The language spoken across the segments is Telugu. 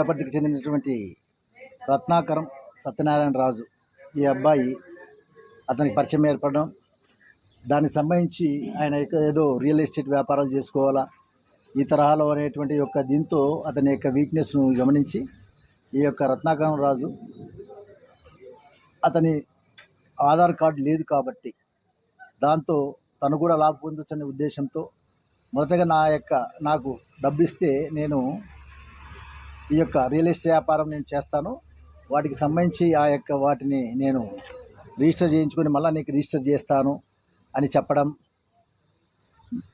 పుట్టపర్తికి చెందినటువంటి రత్నాకరం సత్యనారాయణ రాజు ఈ అబ్బాయి అతనికి పరిచయం ఏర్పడడం దానికి సంబంధించి ఆయన యొక్క ఏదో రియల్ ఎస్టేట్ వ్యాపారాలు చేసుకోవాలా ఈ తరహాలో అనేటువంటి యొక్క దీంతో అతని యొక్క వీక్నెస్ను గమనించి ఈ యొక్క రత్నాకరం రాజు అతని ఆధార్ కార్డు లేదు కాబట్టి దాంతో తను కూడా లాభ పొందొచ్చనే ఉద్దేశంతో మొదటగా నా యొక్క నాకు డబ్బు ఇస్తే నేను ఈ యొక్క రియల్ ఎస్టేట్ వ్యాపారం నేను చేస్తాను. వాటికి సంబంధించి ఆ యొక్క వాటిని నేను రిజిస్టర్ చేయించుకొని మళ్ళీ నీకు రిజిస్టర్ చేస్తాను అని చెప్పడం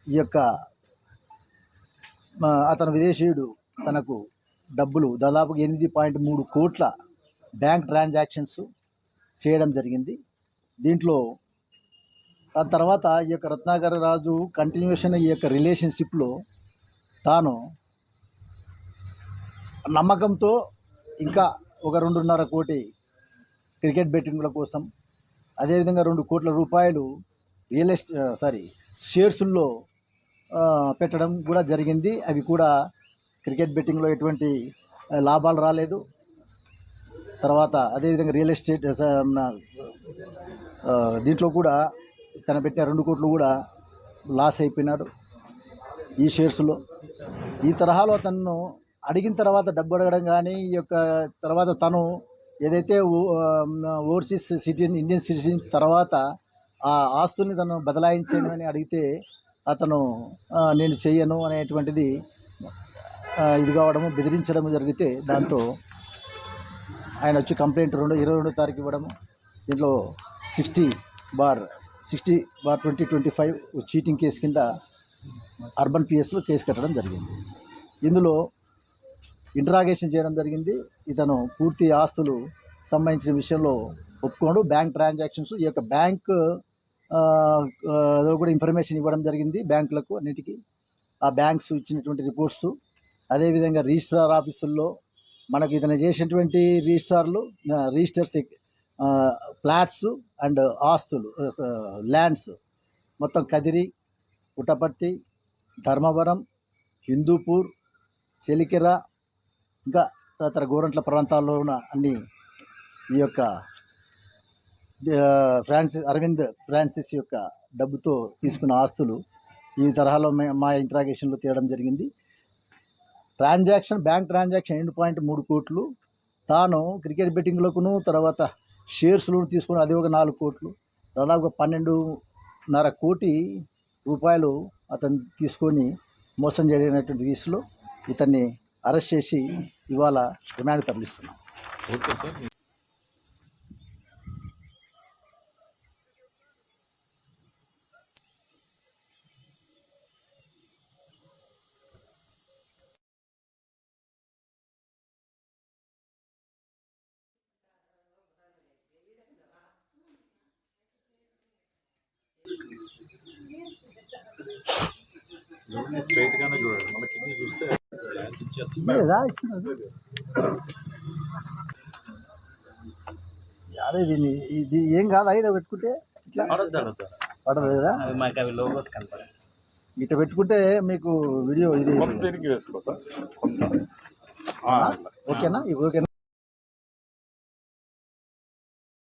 ఈ యొక్క అతను విదేశీయుడు తనకు డబ్బులు దాదాపు ఎనిమిది పాయింట్ మూడు కోట్ల బ్యాంక్ ట్రాన్సాక్షన్స్ చేయడం జరిగింది. దీంట్లో ఆ తర్వాత ఈ యొక్క రత్నాకర రాజు కంటిన్యూషన్ ఈ యొక్క రిలేషన్షిప్లో తాను నమ్మకంతో ఇంకా ఒక రెండున్నర కోటి క్రికెట్ బెట్టింగ్ల కోసం అదేవిధంగా రెండు కోట్ల రూపాయలు రియల్ ఎస్టేట్ సారీ షేర్స్లో పెట్టడం కూడా జరిగింది. అవి కూడా క్రికెట్ బెట్టింగ్లో ఎటువంటి లాభాలు రాలేదు. తర్వాత అదేవిధంగా రియల్ ఎస్టేట్ స- మన, దీంట్లో కూడా తన పెట్టిన రెండు కోట్లు కూడా లాస్ అయిపోయినాడు ఈ షేర్స్లో. ఈ తరహాలో తనను అడిగిన తర్వాత డబ్బు అడగడం కానీ ఈ యొక్క తర్వాత తను ఏదైతే ఓవర్సీస్ సిటిజన్ ఇండియన్ సిటిజన్ తర్వాత ఆ ఆస్తుల్ని తను బదలాయించను అని అడిగితే అతను నేను చెయ్యను అనేటువంటిది ఇది కావడము బెదిరించడం జరిగితే దాంతో ఆయన వచ్చి కంప్లైంట్ రెండు ఇరవై రెండో తారీఖు ఇవ్వడము దీంట్లో sixty bar sixty bar twenty twenty five cheating case కింద అర్బన్ పిఎస్లో కేసు కట్టడం జరిగింది. ఇందులో ఇంట్రాగేషన్ చేయడం జరిగింది. ఇతను పూర్తి ఆస్తులు సంబంధించిన విషయంలో ఒప్పుకోడు బ్యాంక్ ట్రాన్సాక్షన్స్ ఈ యొక్క బ్యాంక్ కూడా ఇన్ఫర్మేషన్ ఇవ్వడం జరిగింది బ్యాంకులకు అన్నిటికీ. ఆ బ్యాంక్స్ ఇచ్చినటువంటి రిపోర్ట్స్ అదేవిధంగా రిజిస్ట్రార్ ఆఫీసుల్లో మనకు ఇతను చేసినటువంటి రిజిస్ట్రార్లు రిజిస్టర్స్ ప్లాట్స్ ఫ్లాట్స్ అండ్ ఆస్తులు ల్యాండ్స్ మొత్తం కదిరి పుట్టపర్తి ధర్మవరం హిందూపూర్ చెలికెర ఇంకా తదితర గోరంట్ల ప్రాంతాల్లో ఉన్న అన్ని ఈ యొక్క ఫ్రాన్సిస్ అరవింద్ ఫ్రాన్సిస్ యొక్క డబ్బుతో తీసుకున్న ఆస్తులు ఈ తరహాలో మే- మా ఇంట్రాగేషన్లో తీయడం జరిగింది. ట్రాన్సాక్షన్ బ్యాంక్ ట్రాన్సాక్షన్ రెండు పాయింట్ మూడు కోట్లు. తాను క్రికెట్ బెట్టింగ్లకును తర్వాత షేర్స్లు తీసుకుని అది ఒక నాలుగు కోట్లు. దాదాపు పన్నెండున్నర కోటి రూపాయలు అతను తీసుకొని మోసం చేయనటువంటి కేసులో ఇతన్ని అరెస్ట్ చేసి ఇవాళ రిమాండ్ తరలిస్తున్నాం. స్ట్రైట్ గానే చూడండి మన కింద చూస్తే ఇచ్చినది అదే దీన్ని ఇది ఏం కాదు అయినా పెట్టుకుంటే ఇట్లా పడదు కదా అవి మాకు అవి లోగోస్ కనపడాయి ఇట్లా పెట్టుకుంటే మీకు వీడియో ఇది ఓకేనా ఇది ఓకేనా